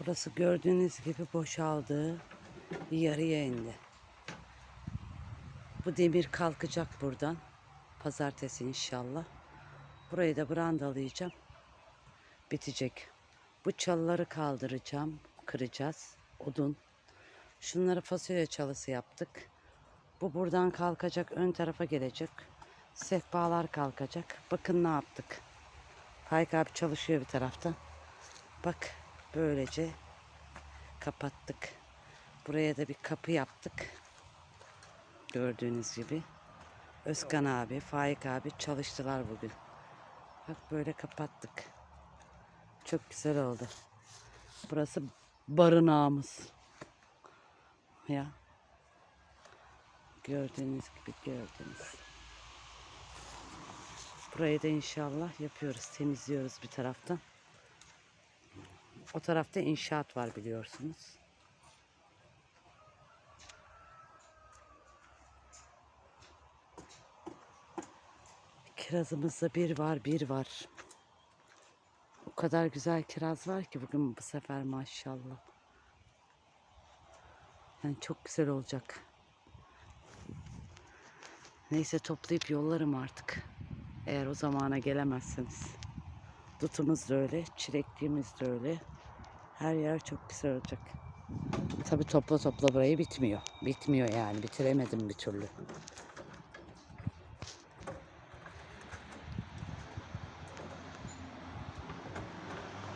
Burası gördüğünüz gibi boşaldı. Yarıya indi. Bu demir kalkacak buradan. Pazartesi inşallah. Burayı da brandalayacağım. Bitecek. Bu çalıları kaldıracağım. Kıracağız. Odun. Şunları fasulye çalısı yaptık. Bu buradan kalkacak. Ön tarafa gelecek. Sehpalar kalkacak. Bakın ne yaptık. Faik abi çalışıyor bir taraftan. Bak böylece kapattık. Buraya da bir kapı yaptık. Gördüğünüz gibi. Özkan abi, Faik abi çalıştılar bugün. Bak böyle kapattık. Çok güzel oldu. Burası barınağımız. Ya. Gördüğünüz gibi gördünüz. Burayı da inşallah yapıyoruz. Temizliyoruz bir taraftan. O tarafta inşaat var biliyorsunuz. Kirazımızda bir var, bir var. O kadar güzel kiraz var ki bugün bu sefer maşallah. Yani çok güzel olacak. Neyse toplayıp yollarım artık. Eğer o zamana gelemezseniz. Dutumuz da öyle, çilekliğimiz de öyle. Her yer çok güzel olacak. Tabi topla topla burayı bitmiyor. Bitmiyor yani bitiremedim bir türlü.